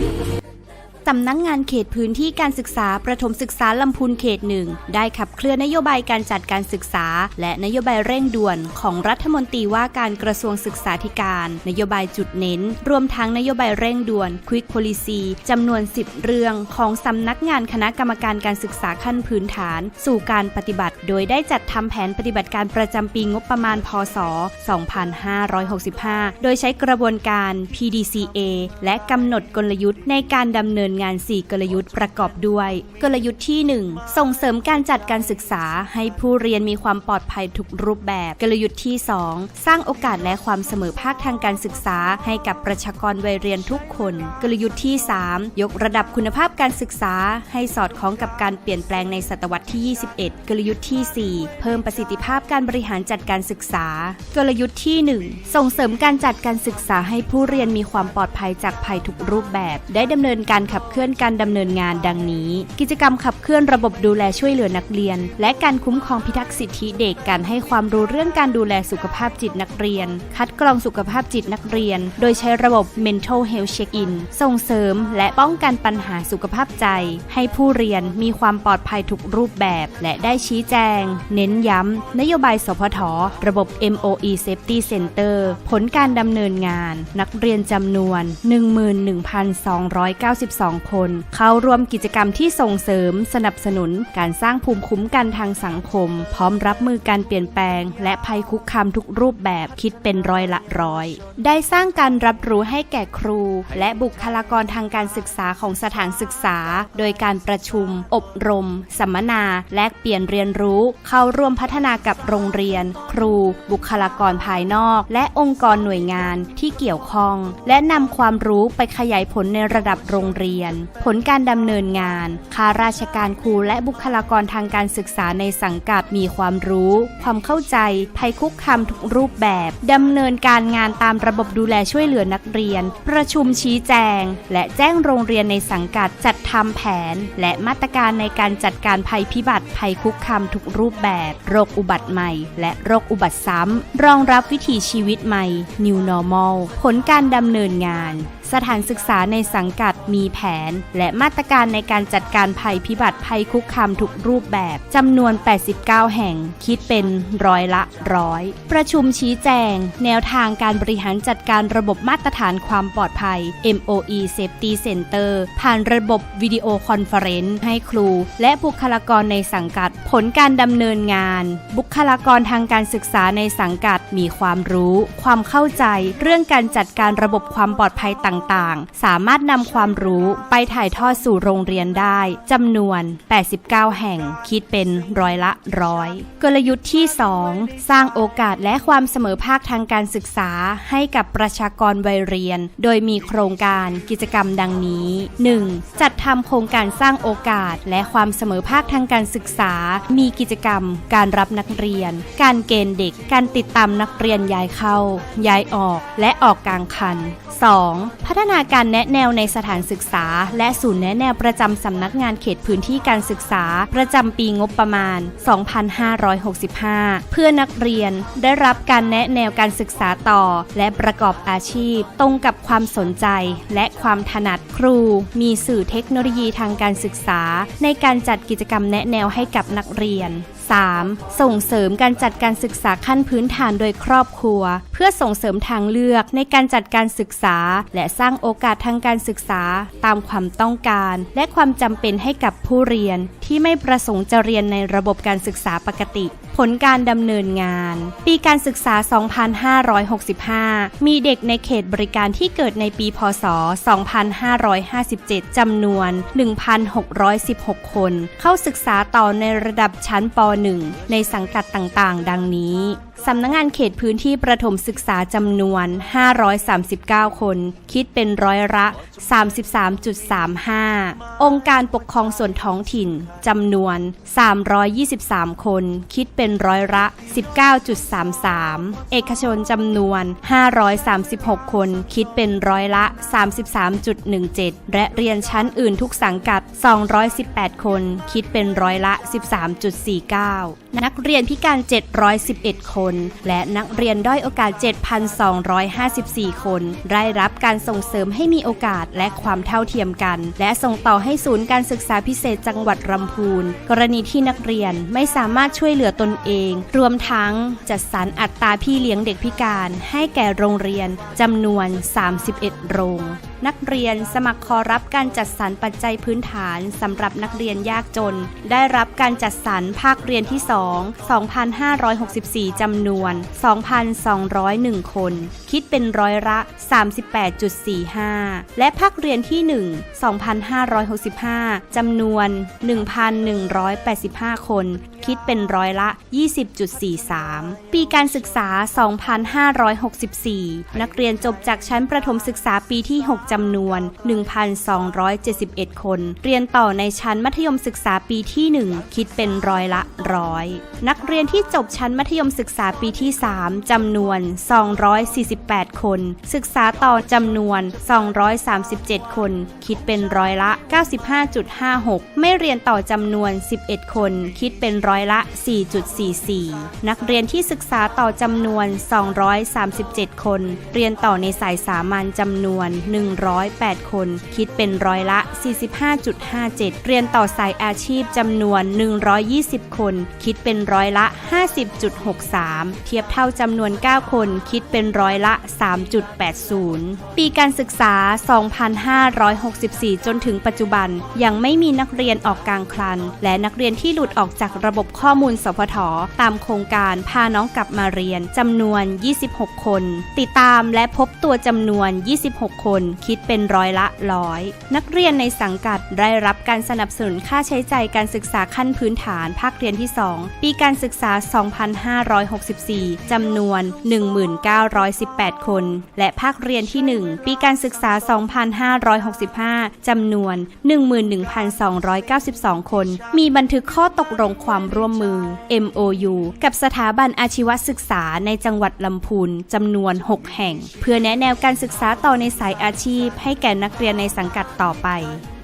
สำนักงงานเขตพื้นที่การศึกษาประถมศึกษาลำพูนเขตหนึ่งได้ขับเคลื่อนนโยบายการจัดการศึกษา และนโยบายเร่งด่วนของรัฐมนตรีว่าการกระทรวงศึกษาธิการ นโยบายจุดเน้น รวมทั้งนโยบายเร่งด่วน Quick Policy จำนวน 10 เรื่องของสำนักงานคณะกรรมการการศึกษาขั้นพื้นฐาน สู่การปฏิบัติ โดยได้จัดทำแผนปฏิบัติการประจำปีงบประมาณ พศ 2565 โดยใช้กระบวนการ PDCA และกำหนดกลยุทธ์ในการดำเนินงาน 4 กลยุทธ์ประกอบด้วย กลยุทธ์ที่ 1 ส่งเสริมการจัดการศึกษา ให้ผู้เรียนมีความปลอดภัยทุกรูปแบบ กลยุทธ์ที่ 2 สร้างโอกาสและความเสมอภาคทางการศึกษา ให้กับประชากรวัยเรียนทุกคน กลยุทธ์ที่ 3 ยกระดับคุณภาพการศึกษา ให้สอดคล้องกับการเปลี่ยนแปลงในศตวรรษที่ 21 กลยุทธ์ที่ 4 เพิ่มประสิทธิภาพการบริหารจัดการศึกษา กลยุทธ์ที่ 1 ส่งเสริมการจัดการศึกษาให้ผู้เรียนมีความปลอดภัยจากภัยทุกรูปแบบ ได้ดำเนินการขับเคลื่อนการดำเนินงานดังนี้ กิจกรรมขับเคลื่อนระบบดูแลช่วยเหลือนักเรียน และการคุ้มครองพิทักษ์สิทธิเด็กการให้ความรู้เรื่องการดูแลสุขภาพจิตนักเรียน คัดกรองสุขภาพจิตนักเรียน โดยใช้ระบบ mental health check-in ส่งเสริม และป้องกันปัญหาสุขภาพใจ ให้ผู้เรียนมีความปลอดภัยทุกรูปแบบ และได้ชี้แจง เน้นย้ำนโยบายสพทระบบ MOE Safety Center ผลการดำเนินงาน นักเรียนจำนวน 11,292คน เข้าร่วมกิจกรรมที่ส่งเสริม สนับสนุนการสร้างภูมิคุ้มกันทางสังคม พร้อมรับมือการเปลี่ยนแปลง และภัยคุกคามทุกรูปแบบคิดเป็นร้อยละร้อย ได้สร้างการรับรู้ให้แก่ครู และบุคลากรทางการศึกษาของสถานศึกษา โดยการประชุม อบรม สัมมนา แลกเปลี่ยนเรียนรู้ เข้าร่วมพัฒนากับโรงเรียน ครู บุคลากรภายนอก และองค์กรหน่วยงานที่เกี่ยวข้อง และนำความรู้ไปขยายผลในระดับโรงเรียนผลการดำเนินงานข้าราชการครูและบุคลากรทางการศึกษาในสังกัดมีความรู้ ความเข้าใจภัยคุกคามทุกรูปแบบดำเนินการงานตามระบบดูแลช่วยเหลือนักเรียน ประชุมชี้แจง และแจ้งโรงเรียนในสังกัดจัดทำแผน และมาตรการในการจัดการภัยพิบัติภัยคุกคามทุกรูปแบบ โรคอุบัติใหม่ และโรคอุบัติซ้ำรองรับวิถีชีวิตใหม่ New Normal ผลการดำเนินงาน สถานศึกษาในสังกัดมีแผน และมาตรการในการจัดการภัยพิบัติภัยคุกคามทุกรูปแบบจำนวน 89 แห่ง คิดเป็นร้อยละร้อยประชุมชี้แจง แนวทางการบริหารจัดการระบบมาตรฐานความปลอดภัย MOE Safety Center ผ่านระบบวิดีโอคอนเฟอเรนซ์ให้ครู และบุคลากรในสังกัด ผลการดำเนินงาน บุคลากรทางการศึกษาในสังกัดมีความรู้ ความเข้าใจ เรื่องการจัดการระบบความปลอดภัยต่างๆ สามารถนำความรู้ไปถ่ายทอดสู่โรงเรียนได้จำนวน 89 แห่ง คิดเป็นร้อยละร้อยกลยุทธ์ที่ 2 สร้างโอกาสและความเสมอภาคทางการศึกษาให้กับประชากรวัยเรียน โดยมีโครงการกิจกรรมดังนี้ 1. จัดทำโครงการสร้างโอกาสและความเสมอภาคทางการศึกษา มีกิจกรรม การรับนักเรียน การเกณฑ์เด็ก การติดตามนักเรียนย้ายเข้า ย้ายออก และออกกลางคัน 2. พัฒนาการแนะแนวในสถานศึกษา และศูนย์แนะแนวประจำสำนักงานเขตพื้นที่การศึกษา ประจำปีงบประมาณ 2565 เพื่อนักเรียนได้รับการแนะแนวการศึกษาต่อ และประกอบอาชีพ ตรงกับความสนใจ และความถนัดครู มีสื่อเทคโนโลยีทางการศึกษา ในการจัดกิจกรรมแนะแนวให้กับนักเรียน 3. ส่งเสริมการจัดการศึกษาขั้นพื้นฐานโดยครอบครัว เพื่อส่งเสริมทางเลือกในการจัดการศึกษา และสร้างโอกาสทางการศึกษาตามความต้องการ และความจำเป็นให้กับผู้เรียนที่ไม่ประสงค์จะเรียนในระบบการศึกษาปกติ ผลการดำเนินงาน ปีการศึกษา 2565 มีเด็กในเขตบริการที่เกิดในปีพศ 2557 จำนวน 1,616 คน เข้าศึกษาต่อในระดับชั้นป .1 ในสังกัดต่างๆ ดังนี้ สำนักงงานเขตพื้นที่ประถมศึกษาจำนวน 539 คน คิดเป็นร้อยละ 33.35 องค์การปกครองส่วนท้องถิ่นจำนวน 323 คน คิดเป็นร้อยละ 19.33 เอกชนจำนวน 536 คน คิดเป็นร้อยละ 33.17 และเรียนชั้นอื่นทุกสังกัด 218 คน คิดเป็นร้อยละ 13.49 นักเรียนพิการ 711 คน และนักเรียนด้อยโอกาส 7,254 คน ได้รับการส่งเสริมให้มีโอกาสและความเท่าเทียมกัน และส่งต่อให้ศูนย์การศึกษาพิเศษจังหวัดลำพูน กรณีที่นักเรียนไม่สามารถช่วยเหลือตนเอง รวมทั้งจัดสรรอัตราพี่เลี้ยงเด็กพิการ ให้แก่โรงเรียนจำนวน 31 โรง นักเรียนสมัครขอรับการจัดสรรปัจจัยพื้นฐานสำหรับนักเรียนยากจน ได้รับการจัดสรรภาคเรียนที่ 2 2,564 จำนวน 2,201 คน คิดเป็นร้อยละ 38.45 และภาคเรียนที่ 1 2,565 จำนวน 1,185 คนคิดเป็นร้อยละ 20.43 ปีการศึกษา 2,564 นักเรียนจบจากชั้นประถมศึกษาปีที่ 6 จำนวน 1,271 คน เรียนต่อในชั้นมัธยมศึกษาปีที่ 1 คิดเป็นร้อยละร้อยนักเรียนที่จบชั้นมัธยมศึกษาปีที่ 3 จำนวน 248 คน ศึกษาต่อจำนวน 237 คน คิดเป็นร้อยละ 95.56 ไม่เรียนต่อจำนวน 11 คน คิดเป็นร้อยอยละ 4.44 นักเรียนที่ศึกษาต่อจำนวน 237 คน เรียนต่อในสายสามัญจำนวน 108 คน คิดเป็นร้อยละ 45.57 เรียนต่อสายอาชีพจำนวน 120 คน คิดเป็นร้อยละ 50.63 เทียบเท่าจำนวน 9 คน คิดเป็นร้อยละ 3.80 ปีการศึกษา 2,564 จนถึงปัจจุบันยังไม่มีนักเรียนออกกลางครัน และนักเรียนที่หลุดออกจากระบบข้อมูลสพทตามโครงการพาน้องกลับมาเรียนจำนวน 26 คน ติดตามและพบตัวจำนวน 26 คน คิดเป็นร้อยละร้อยนักเรียนในสังกัดได้รับการสนับสนุนค่าใช้จ่ายการศึกษาขั้นพื้นฐานภาคเรียนที่ 2 ปีการศึกษา 2564 จำนวน 1918 คน และภาคเรียนที่ 1 ปีการศึกษา 2565 จำนวน 11,292 คน มีบันทึกข้อตกลงความร่วมมือ MOU กับสถาบันอาชีวศึกษาในจังหวัดลำพูนจำนวน 6 แห่ง เพื่อแนะแนวการศึกษาต่อในสายอาชีพ ให้แก่นักเรียนในสังกัดต่อไป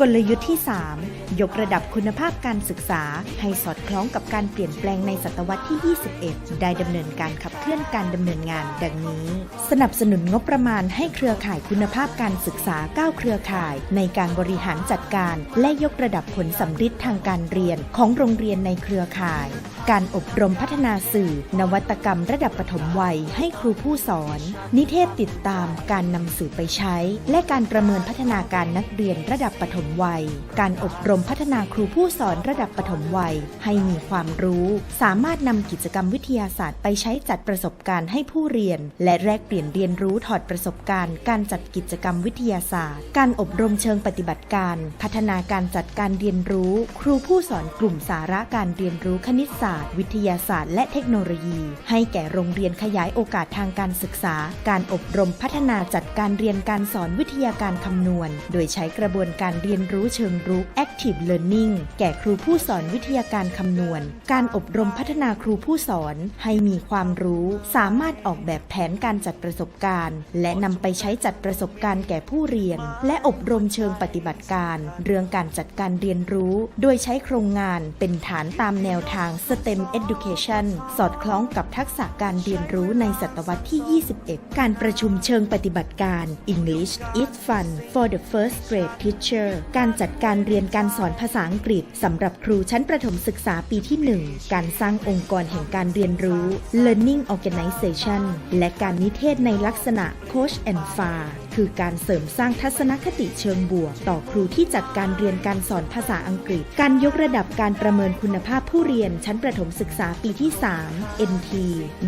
กลยุทธ์ที่ 3 ยกระดับคุณภาพการศึกษา ให้สอดคล้องกับการเปลี่ยนแปลงในศตวรรษที่ 21 ได้ดำเนินการขับเคลื่อนการดำเนินงาน ดังนี้ สนับสนุนงบประมาณให้เครือข่ายคุณภาพการศึกษา 9 เครือข่าย ในการบริหารจัดการ และยกระดับผลสำฤทธิ์ทางการเรียนของโรงเรียนในเครือข่าย การอบรมพัฒนาสื่อ นวัตกรรมระดับปฐมวัยให้ครูผู้สอน นิเทศติดตามการนำสื่อไปใช้ และการประเมินพัฒนาการนักเรียนระดับปฐมวัย การอบรมพัฒนาครูผู้สอนระดับปฐมวัย ให้มีความรู้ สามารถนำกิจกรรมวิทยาศาสตร์ไปใช้จัดประสบการณ์ให้ผู้เรียน และแลกเปลี่ยนเรียนรู้ถอดประสบการณ์ การจัดกิจกรรมวิทยาศาสตร์ การอบรมเชิงปฏิบัติการ พัฒนาการจัดการเรียนรู้ ครูผู้สอนกลุ่มสาระการเรียนรู้คณิตศาสตร์วิทยาศาสตร์ และเทคโนโลยี ให้แก่โรงเรียนขยายโอกาสทางการศึกษา การอบรมพัฒนาจัดการเรียนการสอนวิทยาการคำนวณ โดยใช้กระบวนการเรียนรู้เชิงรุก active learning แก่ครูผู้สอนวิทยาการคำนวณ การอบรมพัฒนาครูผู้สอนให้มีความรู้ สามารถออกแบบแผนการจัดประสบการณ์ และนำไปใช้จัดประสบการณ์แก่ผู้เรียน และอบรมเชิงปฏิบัติการ เรื่องการจัดการเรียนรู้ โดยใช้โครงงานเป็นฐานตามแนวทาง STEM Education สอดคล้องกับทักษะการเรียนรู้ในศตวรรษที่ 21 การประชุมเชิงปฏิบัติการ English is fun for the first grade teacher การจัดการเรียนการสอนภาษาอังกฤษสำหรับครูชั้นประถมศึกษาปีที่ 1 การสร้างองค์กรแห่งการเรียนรู้ Learning Organization และการนิเทศในลักษณะ Coach and Far คือการเสริมสร้างทัศนคติเชิงบวก ต่อครูที่จัดการเรียนการสอนภาษาอังกฤษ การยกระดับการประเมินคุณภาพผู้เรียนชั้นประถมศึกษาปีที่ 3 NT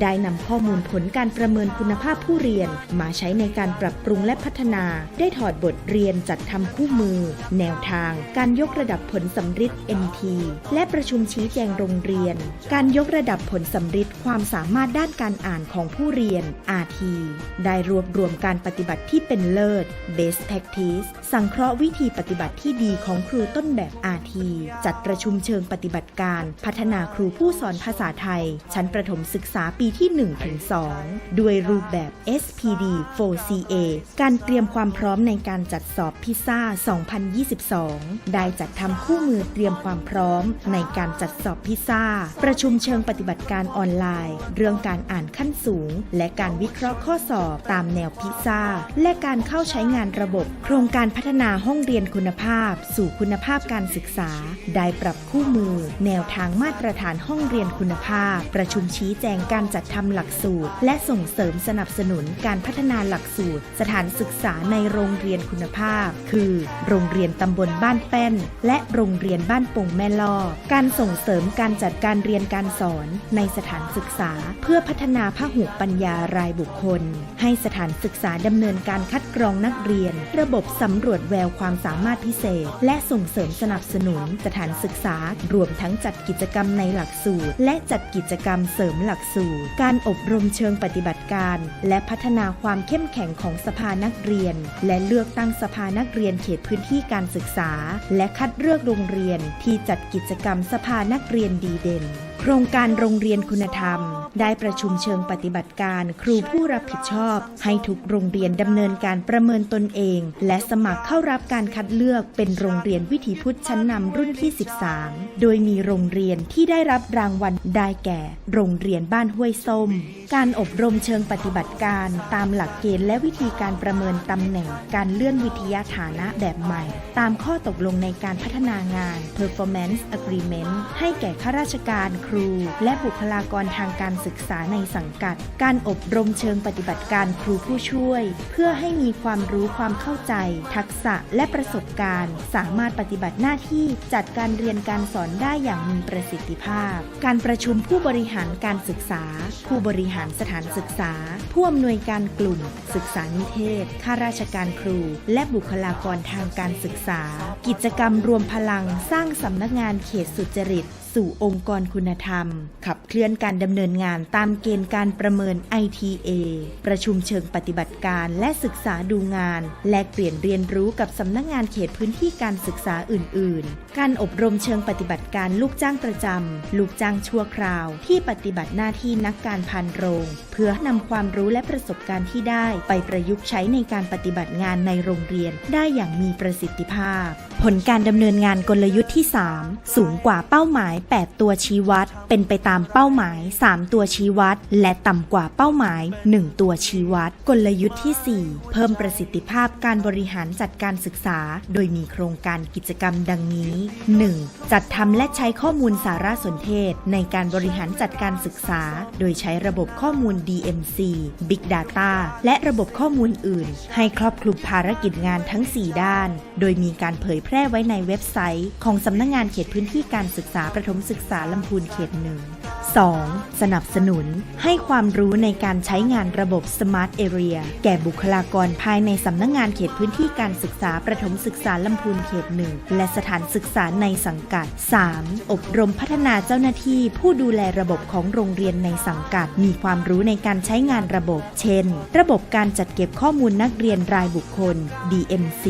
ได้นำข้อมูลผลการประเมินคุณภาพผู้เรียน มาใช้ในการปรับปรุงและพัฒนา ได้ถอดบทเรียนจัดทำคู่มือ แนวทาง การยกระดับผลสำฤทธิ์ NT และประชุมชี้แจงโรงเรียน การยกระดับผลสำฤทธิ์ความสามารถด้านการอ่านของผู้เรียน RT ได้รวบรวมการปฏิบัติที่เป็นเป็นเลิศ Best Practice สังเคราะห์วิธีปฏิบัติที่ดีของครูต้นแบบ RT จัดประชุมเชิงปฏิบัติการ พัฒนาครูผู้สอนภาษาไทย ชั้นประถมศึกษาปีที่ 1-2 ด้วยรูปแบบ SPD 4CA การเตรียมความพร้อมในการจัดสอบพิซซ่า 2022 ได้จัดทำคู่มือเตรียมความพร้อม ในการจัดสอบพิซซ่า ประชุมเชิงปฏิบัติการออนไลน์ เรื่องการอ่านขั้นสูง และการวิเคราะห์ข้อสอบตามแนวพิซซ่า และการเข้าใช้งานระบบ โครงการพัฒนาห้องเรียนคุณภาพ สู่คุณภาพการศึกษา ได้ปรับคู่มือ แนวทางมาตรฐานห้องเรียนคุณภาพ ประชุมชี้แจงการจัดทำหลักสูตร และส่งเสริมสนับสนุนการพัฒนาหลักสูตร สถานศึกษาในโรงเรียนคุณภาพ คือ โรงเรียนตำบลบ้านแป้น และโรงเรียนบ้านปงแม่ลอการส่งเสริมการจัดการเรียนการสอนในสถานศึกษา เพื่อพัฒนาพหุปัญญารายบุคคล ให้สถานศึกษาดำเนินการคัดกรองนักเรียน ระบบสำรวจแววความสามารถพิเศษ และส่งเสริมสนับสนุนสถานศึกษา รวมทั้งจัดกิจกรรมในหลักสูตร และจัดกิจกรรมเสริมหลักสูตร การอบรมเชิงปฏิบัติการ และพัฒนาความเข้มแข็งของสภานักเรียน และเลือกตั้งสภานักเรียนเขตพื้นที่การศึกษา และคัดเลือกโรงเรียนที่จัดกิจกรรมสภานักเรียนดีเด่น ครงการโรงเรียนคุณธรรม ได้ประชุมเชิงปฏิบัติการครูผู้รับผิดชอบ ให้ทุกโรงเรียนดำเนินการประเมินตนเอง และสมัครเข้ารับการคัดเลือกเป็นโรงเรียนวิถีพุทธชั้นนำรุ่นที่ 13 โดยมีโรงเรียนที่ได้รับรางวัลได้แก่ โรงเรียนบ้านห้วยส้ม การอบรมเชิงปฏิบัติการ ตามหลักเกณฑ์และวิธีการประเมินตำแหน่ง การเลื่อนวิทยาฐานะแบบใหม่ ตามข้อตกลงในการพัฒนางาน performance agreement ให้แก่ข้าราชการครู และบุคลากรทางการศึกษาในสังกัด การอบรมเชิงปฏิบัติการครูผู้ช่วย เพื่อให้มีความรู้ความเข้าใจ ทักษะและประสบการณ์ สามารถปฏิบัติหน้าที่จัดการเรียนการสอนได้อย่างมีประสิทธิภาพ การประชุมผู้บริหารการศึกษา ผู้บริหารสถานศึกษา ผู้อำนวยการกลุ่ม ศึกษานิเทศ ข้าราชการครู และบุคลากรทางการศึกษา กิจกรรมรวมพลังสร้างสำนักงานเขตสุจริต สู่องค์กรคุณธรรม ขับเคลื่อนการดำเนินงานตามเกณฑ์การประเมิน ITA ประชุมเชิงปฏิบัติการและศึกษาดูงาน แลกเปลี่ยนเรียนรู้กับสำนักงานเขตพื้นที่การศึกษาอื่น ๆ การอบรมเชิงปฏิบัติการลูกจ้างประจำลูกจ้างชั่วคราว ที่ปฏิบัติหน้าที่นักการพันโรง เพื่อนำความรู้และประสบการณ์ที่ได้ไปประยุกต์ใช้ในการปฏิบัติงานในโรงเรียนได้อย่างมีประสิทธิภาพ ผลการดำเนินงานกลยุทธ์ที่ 3 สูงกว่าเป้าหมาย 8 ตัวชี้วัด เป็นไปตามเป้าหมาย 3 ตัวชี้วัด และต่ำกว่าเป้าหมาย 1 ตัวชี้วัด กลยุทธ์ที่ 4 เพิ่มประสิทธิภาพการบริหารจัดการศึกษา โดยมีโครงการกิจกรรมดังนี้ 1. จัดทำและใช้ข้อมูลสารสนเทศ ในการบริหารจัดการศึกษา โดยใช้ระบบข้อมูล DMC Big Data และระระบบข้อมูลอื่น ให้ครอบคลุมภารกิจงานทั้ง 4 ด้าน โดยมีการเผยแพร่ไว้ในเว็บไซต์ ของสำนักงงานเขตพื้นที่การศึกษาประถมศึกษาลำพูนเขตหนึ่ง 2. สนับสนุนให้ความรู้ในการใช้งานระบบ Smart Area แก่บุคลากรภายในสำนักงงานเขตพื้นที่การศึกษาประถมศึกษาลำพูนเขตหนึ่งและสถานศึกษาในสังกัด 3. อบรมพัฒนาเจ้าหน้าที่ผู้ดูแลระบบของโรงเรียนในสังกัด มีความรู้ในการใช้งานระบบ เช่น ระบบการจัดเก็บข้อมูลนักเรียนรายบุคคล DMC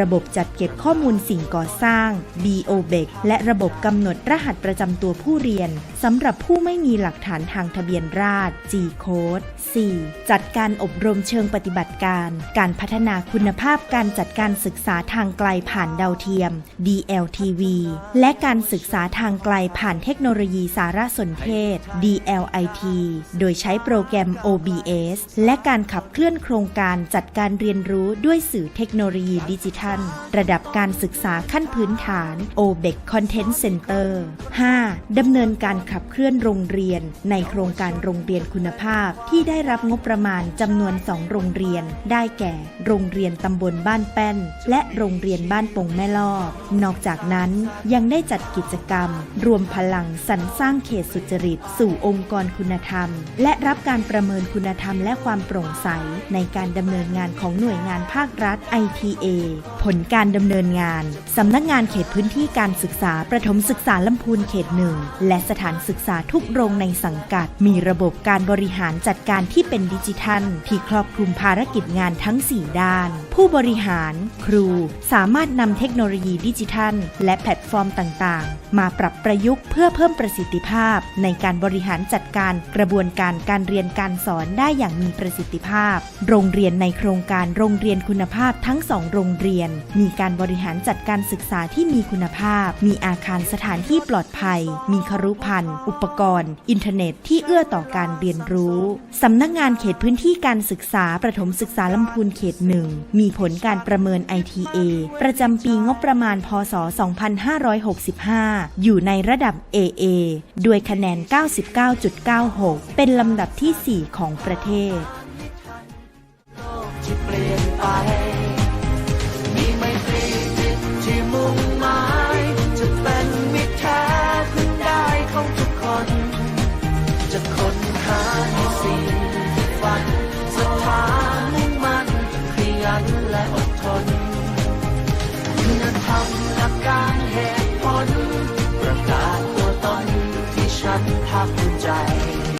ระบบจัดเก็บข้อมูลสิ่งก่อสร้าง BOBEC และระบบกำหนดรหัสประจำตัวผู้เรียนสำหรับผู้ไม่มีหลักฐานทางทะเบียนราษฎร์ G Code 4. จัดการอบรมเชิงปฏิบัติการ การพัฒนาคุณภาพการจัดการศึกษาทางไกลผ่านดาวเทียม DLTV และการศึกษาทางไกลผ่านเทคโนโลยีสารสนเทศ DLIT โดยใช้โปรแกรม OBS และการขับเคลื่อนโครงการจัดการเรียนรู้ด้วยสื่อเทคโนโลยีดิจิทัล ระดับการศึกษาขั้นพื้นฐาน OBEC Content Center 5. ดำเนินการขับเคลื่อนโรงเรียน ในโครงการโรงเรียนคุณภาพ ที่ได้รับงบประมาณจำนวน 2 โรงเรียน ได้แก่ โรงเรียนตำบลบ้านแป้น และโรงเรียนบ้านปงแม่ลอบนอกจากนั้นยังได้จัดกิจกรรม รวมพลังสรรสร้างเขตสุจริต สู่องค์กรคุณธรรม และรับการประเมินคุณธรรมและความโปร่งใส ในการดำเนินงานของหน่วยงานภาครัฐ ITA ผลการดำเนินงานสำนักงานเขตพื้นที่การศึกษาประถมศึกษาลำพูนเขตหนึ่งและสถานศึกษาทุกโรงในสังกัด มีระบบการบริหารจัดการที่เป็นดิจิทัล ที่ครอบคลุมภารกิจงานทั้ง 4 ด้าน ผู้บริหาร ครูสามารถนำเทคโนโลยีดิจิทัล และแพลตฟอร์มต่างๆ มาปรับประยุกต์เพื่อเพิ่มประสิทธิภาพ ในการบริหารจัดการกระบวนการการเรียนการสอนได้อย่างมีประสิทธิภาพ โรงเรียนในโครงการโรงเรียนคุณภาพทั้งสองโรงเรียน มีการบริหารจัดการศึกษาที่มีคุณภาพ มีอาคารสถานที่ปลอดภัย มีครุพันธ์อุปกรณ์ อินเทอร์เน็ตที่เอื้อต่อการเรียนรู้สำนักงานเขตพื้นที่การศึกษาประถมศึกษาลำพูนเขตหนึ่งมีผลการประเมิน ITA ประจำปีงบประมาณ พศ 2565 อยู่ในระดับ AA ด้วยคะแนน 99.96 เป็นลำดับที่ 4 ของประเทศ